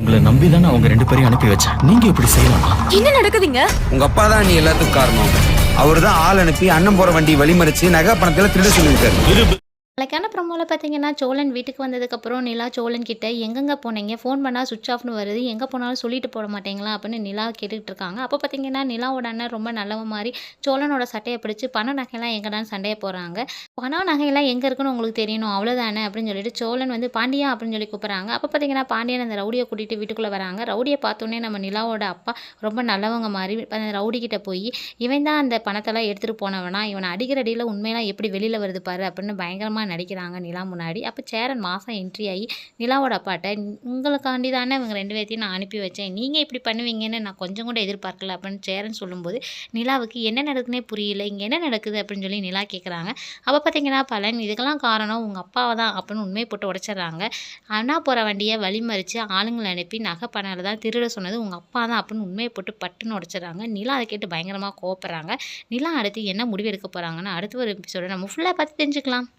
உங்களை நம்பி தானே அவங்க ரெண்டு பேரையும் அனுப்பி வச்சேன். நீங்க இப்படி செய்யலாமா? என்ன நடக்குதுங்க? உங்க அப்பா தான் நீ எல்லாத்துக்கும் காரணம். அவர் தான் ஆள் அனுப்பி அண்ணன் போற வண்டி வழிமறிச்சு நகை பணத்துல திருட சொல்லியிருக்காரு. நாளைக்கான ப்ரமோவில் பார்த்தீங்கன்னா சோழன் வீட்டுக்கு வந்ததுக்கப்புறம் நிலா சோழன் கிட்ட எங்கெங்கே போனீங்க? ஃபோன் பண்ணால் சுவிச் ஆஃப்னு வருது. எங்கே போனாலும் சொல்லிட்டு போட மாட்டீங்களா? அப்படின்னு நிலா கேட்டுக்கிட்டு இருக்காங்க. அப்போ பார்த்தீங்கன்னா நிலாவோட அண்ணன் ரொம்ப நல்லவ மாதிரி சோழனோட சட்டையை பிடிச்சி பண நகையெல்லாம் எங்கடான்னு சண்டையை போகிறாங்க பணம் நகையெல்லாம் எங்கே இருக்குன்னு உங்களுக்கு தெரியணும்? அவ்வளோதானே அப்படின்னு சொல்லிட்டு சோழன் வந்து பாண்டியா அப்படின்னு சொல்லி கூப்பிட்றாங்க. அப்போ பார்த்தீங்கன்னா பாண்டியன் அந்த ரவுடியை கூட்டிகிட்டு வீட்டுக்குள்ளே வராங்க. ரவுடியை பார்த்தோன்னே நம்ம நிலாவோட அப்பா ரொம்ப நல்லவங்க மாதிரி அந்த ரவுடிக்கிட்ட போய் இவன் தான் அந்த பணத்தெல்லாம் எடுத்துகிட்டு போனவனா? இவனை அடிக்கிற அடியில் உண்மையெல்லாம் எப்படி வெளியில் வருது பாரு? அப்படின்னு பயங்கரமாக நடிக்கிறாங்க நிலா முன்னாடி. அப்போ சேரன் மாதம் என்ட்ரி ஆகி நிலாவோட அப்பாட்ட உங்களுக்காண்டி தானே இவங்க ரெண்டு பேர்த்தையும் நான் அனுப்பி வச்சேன். நீங்கள் இப்படி பண்ணுவீங்கன்னு நான் கொஞ்சம் கூட எதிர்பார்க்கல. அப்படின்னு சேரன் சொல்லும்போது நிலாவுக்கு என்ன நடக்குதுன்னே புரியல. இங்கே என்ன நடக்குது? அப்படின்னு சொல்லி நிலா கேட்குறாங்க அப்போ பார்த்தீங்கன்னா பலன் இதுக்கெல்லாம் காரணம் உங்கள் அப்பாவை தான் அப்படின்னு உண்மையை போட்டு உடச்சிட்றாங்க. அண்ணா போகிற வண்டியை வழிமறித்து ஆளுங்களை அனுப்பி நகை பணம் தான் திருட சொன்னது உங்கள் அப்பா தான் அப்படின்னு உண்மையை போட்டு பட்டுன்னு உடச்சிட்றாங்க. நிலா அதை கேட்டு பயங்கரமாக கோவப்படுறாங்க. நிலா அடுத்து என்ன முடிவு எடுக்க போகிறாங்கன்னு அடுத்து ஒரு எபிசோட நம்ம ஃபுல்லாக பார்த்து தெரிஞ்சுக்கலாம்.